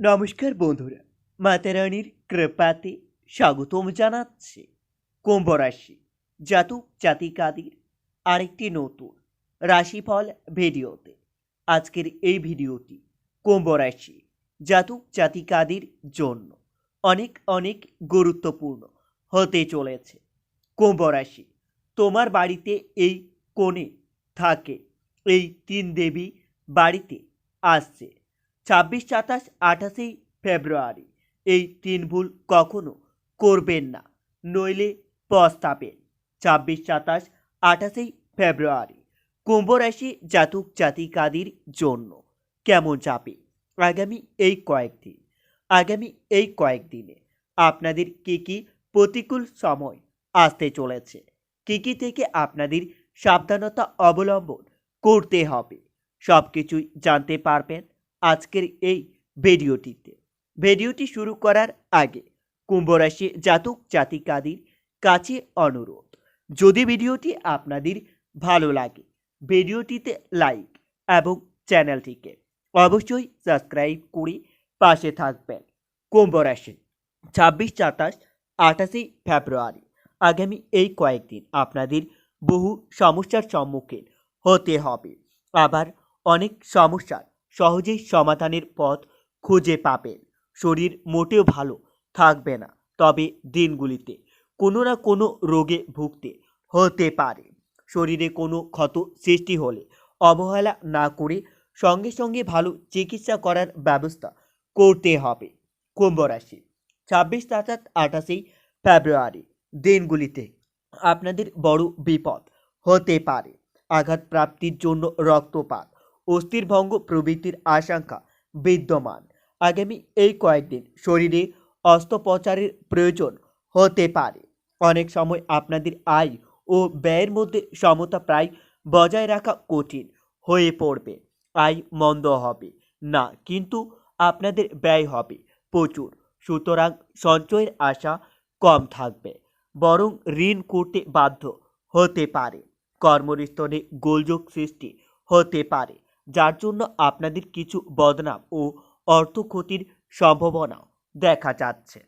নমস্কার বন্ধুরা মাতারানির কৃপাতে স্বাগতম জানাচ্ছে কুম্ভ রাশি জাতক জাতিকাদের আরেকটি নতুন রাশিফল ভিডিওতে। আজকের এই ভিডিওটি কুম্ভ রাশি জাতক জাতিকাদের জন্য অনেক অনেক গুরুত্বপূর্ণ হতে চলেছে। কুম্ভ রাশি, তোমার বাড়িতে এই কোণে থাকে, এই তিন দেবী বাড়িতে আসছে। ছাব্বিশ সাতাশ আঠাশে ফেব্রুয়ারি। এই তিন ভুল কখনো করবেন না, নইলে পস্তাবেন। ছাব্বিশ সাতাশ আঠাশে ফেব্রুয়ারি, কুম্ভ রাশি জাতক জাতিকাদের জন্য কেমন যাবে? আগামী এই কয়েকদিন, আগামী এই কয়েকদিনে আপনাদের কী কী প্রতিকূল সময় আসতে চলেছে? কী কী থেকে আপনাদের সাবধানতা অবলম্বন করতে হবে? সব কিছুই জানতে পারবেন। আজকের এই ভিডিওটিতে। ভিডিওটি শুরু করার আগে কুম্ভ রাশি জাতক জাতিকাদের কাছে অনুরোধ, যদি ভিডিওটি আপনাদের ভালো লাগে, ভিডিওটিতে লাইক এবং চ্যানেলটিকে অবশ্যই সাবস্ক্রাইব করে পাশে থাকবেন। কুম্ভ রাশি ছাব্বিশ, সাতাশ, আঠাশে ফেব্রুয়ারি আগামী এই কয়েকদিন আপনাদের বহু সমস্যার সম্মুখীন হতে হবে। আবার অনেক সমস্যার সহজেই সমাধানের পথ খুঁজে পাবেন। শরীর মোটেও ভালো থাকবে না, তবে দিনগুলিতে কোনো না কোনো রোগে ভুগতে হতে পারে। শরীরে কোনো ক্ষত সৃষ্টি হলে অবহেলা না করে সঙ্গে সঙ্গে ভালো চিকিৎসা করার ব্যবস্থা করতে হবে। কুম্ভ রাশি, ছাব্বিশ তাতাত আঠাশেই ফেব্রুয়ারি দিনগুলিতে আপনাদের বড় বিপদ হতে পারে। আঘাত প্রাপ্তির জন্য রক্তপাত অস্থিরভঙ্গ প্রবৃত্তির আশঙ্কা বিদ্যমান। আগামী এই কয়েকদিন শরীরে অস্ত্রোপচারের প্রয়োজন হতে পারে। অনেক সময় আপনাদের আয় ও ব্যয়ের মধ্যে সমতা প্রায় বজায় রাখা কঠিন হয়ে পড়বে। আয় মন্দ হবে। না, কিন্তু আপনাদের ব্যয় হবে প্রচুর। সুতরাং সঞ্চয়ের আশা কম থাকবে। বরং ঋণ করতে বাধ্য হতে পারে। কর্মস্থলে গোলযোগ সৃষ্টি হতে পারে। যার জন্য আপনাদের কিছু বদনাম ও অর্থ ক্ষতির সম্ভাবনা দেখা যাচ্ছে।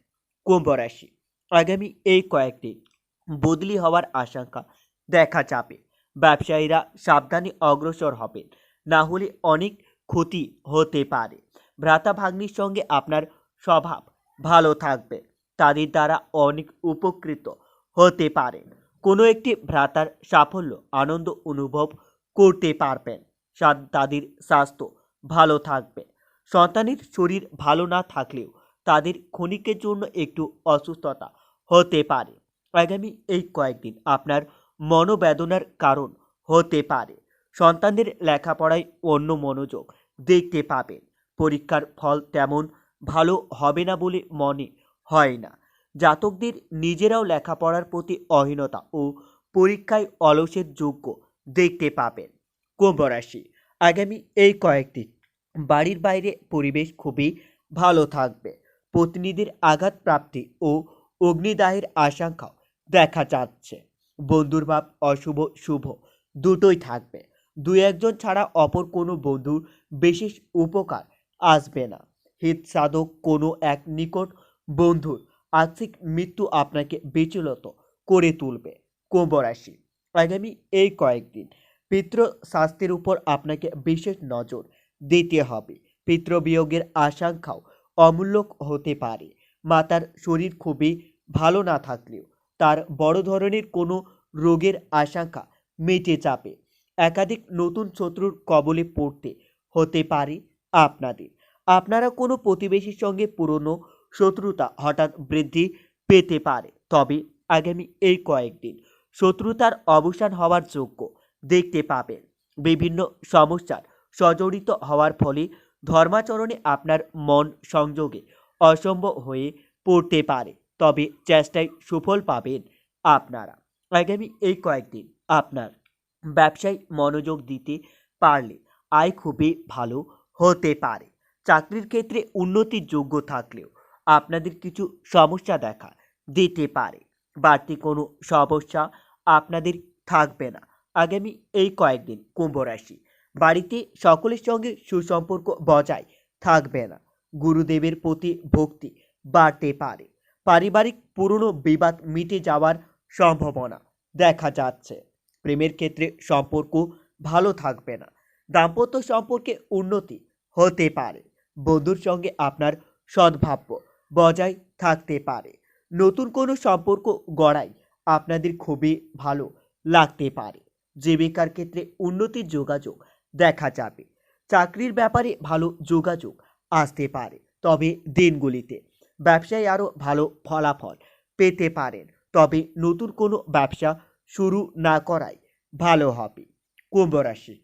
কুম্ভ রাশি, আগামী এই কয়েকদিন বদলি হওয়ার আশঙ্কা দেখা যাবে। ব্যবসায়ীরা সাবধানে অগ্রসর হবেন, না হলে অনেক ক্ষতি হতে পারে। ভ্রাতা ভাগ্নির সঙ্গে আপনার স্বভাব ভালো থাকবে, তাদের দ্বারা অনেক উপকৃত হতে পারেন। কোনো একটি ভ্রাতার সাফল্য, আনন্দ অনুভব করতে পারবেন। তাদের স্বাস্থ্য ভালো থাকবে। সন্তানের শরীর ভালো না থাকলেও তাদের ক্ষণিকের জন্য একটু অসুস্থতা হতে পারে। আগামী এই কয়েকদিন আপনার মনোবেদনার কারণ হতে পারে। সন্তানদের লেখাপড়ায় অন্য মনোযোগ দেখতে পাবেন। পরীক্ষার ফল তেমন ভালো হবে না বলে মনে হয় না। জাতকদের নিজেরাও লেখাপড়ার প্রতি অহীনতা ও পরীক্ষায় অলসের যোগ্য দেখতে পাবেন। কুম্ভ রাশি। আগামী এই কয়েকদিন বাড়ির বাইরে পরিবেশ খুবই ভালো থাকবে। পত্নীদের আঘাত প্রাপ্তি ও অগ্নিদাহের আশঙ্কাও দেখা যাচ্ছে। বন্ধুর ভাব অশুভ, শুভ দুটোই থাকবে। দু একজন ছাড়া অপর কোনো বন্ধুর বিশেষ উপকার আসবে না। হিত সাধক কোনো এক নিকট বন্ধুর আর্থিক মৃত্যু আপনাকে বিচলিত করে তুলবে। কুম্ভ রাশি। আগামী এই কয়েকদিন পিতৃ স্বাস্থ্যের উপর আপনাকে বিশেষ নজর দিতে হবে। পিতৃবিয়োগের আশঙ্কাও অমূল্যক হতে পারে। মাতার শরীর খুবই ভালো না থাকলেও তার বড় ধরনের কোনো রোগের আশঙ্কা মেটে যাবে। একাধিক নতুন শত্রুর কবলে পড়তে হতে পারে আপনাদের। আপনারা কোনো প্রতিবেশীর সঙ্গে পুরনো শত্রুতা হঠাৎ বৃদ্ধি পেতে পারে। তবে আগামী এই কয়েকদিন শত্রুতার অবসান হওয়ার যোগ্য দেখতে পাবেন। বিভিন্ন সমস্যার সজড়িত হওয়ার ফলে ধর্মাচরণে আপনার মন সংযোগে অসম্ভব হয়ে পড়তে পারে। তবে চেষ্টায় সুফল পাবেন আপনারা। আগামী এই কয়েকদিন আপনার ব্যবসায় মনোযোগ দিতে পারলে আয় খুবই ভালো হতে পারে। চাকরির ক্ষেত্রে উন্নতির যোগ্য থাকলেও আপনাদের কিছু সমস্যা দেখা দিতে পারে। বাড়তি কোনো সমস্যা আপনাদের থাকবে না। আগামী এই কয়েকদিন কুম্ভ রাশি। বাড়িতে সকলের সঙ্গে সুসম্পর্ক বজায় থাকবে না। গুরুদেবের প্রতি ভক্তি বাড়তে পারে। পারিবারিক পুরনো বিবাদ মিটে যাওয়ার সম্ভাবনা দেখা যাচ্ছে। প্রেমের ক্ষেত্রে সম্পর্ক ভালো থাকবে না। দাম্পত্য সম্পর্কে উন্নতি হতে পারে। বন্ধুর সঙ্গে আপনার সদ্ভাব্য বজায় থাকতে পারে। নতুন কোনো সম্পর্ক গড়াই আপনাদের খুবই ভালো লাগতে পারে। জীবিকার ক্ষেত্রে উন্নতির যোগাযোগ দেখা যাবে। চাকরির ব্যাপারে ভালো যোগাযোগ আসতে পারে, তবে দিনগুলিতে ব্যবসায় আরও ভালো ফলাফল পেতে পারেন। তবে নতুন কোনো ব্যবসা শুরু না করাই ভালো হবে। কুম্ভ রাশি,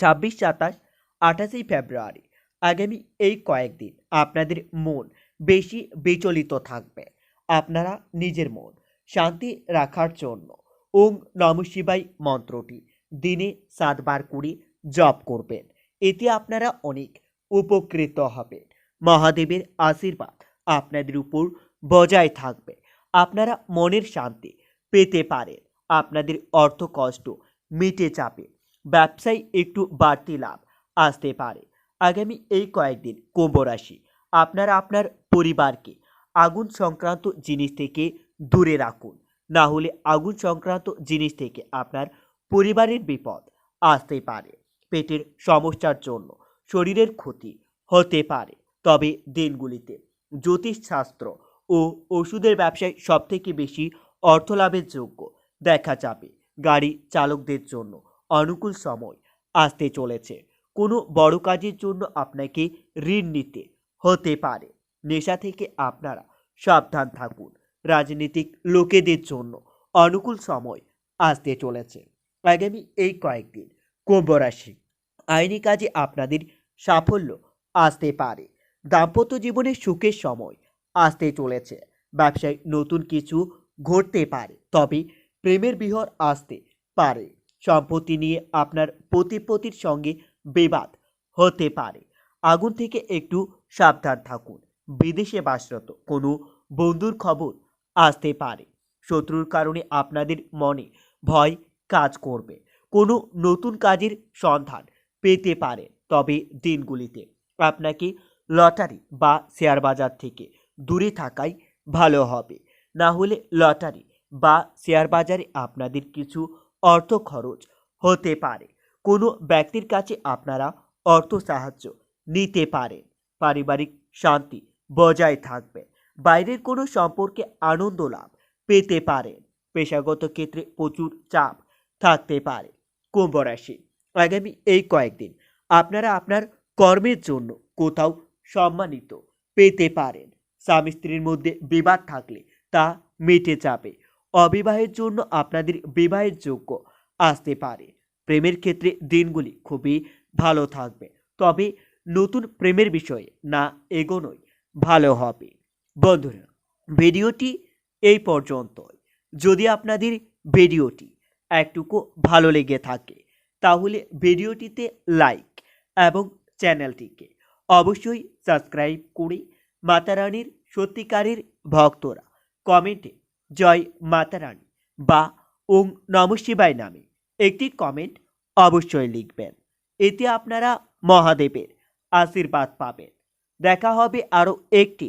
ছাব্বিশ, সাতাশ আঠাশে ফেব্রুয়ারি, আগামী এই কয়েকদিন আপনাদের মন বেশি বিচলিত থাকবে। আপনারা নিজের মন শান্তি রাখার জন্য। ওং নম শিবাই মন্ত্রটি। দিনে সাতবার করে জপ করবেন। এতে আপনারা অনেক উপকৃত হবেন। মহাদেবের আশীর্বাদ আপনাদের উপর বজায় থাকবে। আপনারা মনের শান্তি পেতে পারেন। আপনাদের অর্থ কষ্ট মিটে যাবে। ব্যবসায় একটু বাড়তি লাভ আসতে পারে। আগামী এই কয়েকদিন কুম্ভ রাশি আপনারা আপনার পরিবারকে আগুন সংক্রান্ত জিনিস থেকে দূরে রাখুন। না হলে আগুন সংক্রান্ত জিনিস থেকে আপনার পরিবারের বিপদ আসতে পারে। পেটের সমস্যার জন্য শরীরের ক্ষতি হতে পারে। তবে দিনগুলিতে জ্যোতিষশাস্ত্র ও ওষুধের ব্যবসায় সবথেকে বেশি অর্থ লাভের যোগ্য দেখা যাবে। গাড়ি চালকদের জন্য অনুকূল সময় আসতে চলেছে। কোনো বড় কাজের জন্য আপনাকে ঋণ নিতে হতে পারে। নেশা থেকে আপনারা সাবধান থাকুন। রাজনীতিক লোকেদের জন্য অনুকূল সময় আসতে চলেছে। আগামী এই কয়েকদিন কুম্ভ রাশি আইনি কাজে আপনাদের সাফল্য আসতে পারে। দাম্পত্য জীবনে সুখের সময় আসতে চলেছে। ব্যবসায় নতুন কিছু ঘটতে পারে, তবে প্রেমের বিহর আসতে পারে। সম্পত্তি নিয়ে আপনার প্রতিপতির সঙ্গে বিবাদ হতে পারে। আগুন থেকে একটু সাবধান থাকুন। বিদেশে বাসরত কোনো বন্ধুর খবর আসতে পারে। শত্রুর কারণে আপনাদের মনে ভয় কাজ করবে। কোনো নতুন কাজের সন্ধান পেতে পারে। তবে দিনগুলিতে আপনাকে লটারি বা শেয়ার বাজার থেকে দূরে থাকাই ভালো হবে। না হলে লটারি বা শেয়ার বাজারে আপনাদের কিছু অর্থ খরচ হতে পারে। কোনো ব্যক্তির কাছে আপনারা অর্থ সাহায্য নিতে পারেন। পারিবারিক শান্তি বজায় থাকবে। বাইরের কোনো সম্পর্কে আনন্দ লাভ পেতে পারেন পেশাগত ক্ষেত্রে প্রচুর চাপ থাকতে পারে। কুম্ভ রাশি, আগামী এই কয়েকদিন আপনারা আপনার কর্মের জন্য কোথাও সম্মানিত পেতে পারেন। স্বামী স্ত্রীর মধ্যে বিবাদ থাকলে তা মিটে যাবে। অবিবাহের জন্য আপনাদের বিবাহের যোগ্য আসতে পারে। প্রেমের ক্ষেত্রে দিনগুলি খুবই ভালো থাকবে। তবে নতুন প্রেমের বিষয়ে না এগোনোই ভালো হবে। বন্ধুরা, ভিডিওটি এই পর্যন্তই। যদি আপনাদের ভিডিওটি একটুকু ভালো লেগে থাকে, তাহলে ভিডিওটিতে লাইক এবং চ্যানেলটিকে অবশ্যই সাবস্ক্রাইব করে মাতারানীর সত্যিকারের ভক্তরা কমেন্টে জয় মাতারানী বা ওং নম নামে একটি কমেন্ট অবশ্যই লিখবেন। এতে আপনারা মহাদেবের আশীর্বাদ পাবেন। দেখা হবে আরও একটি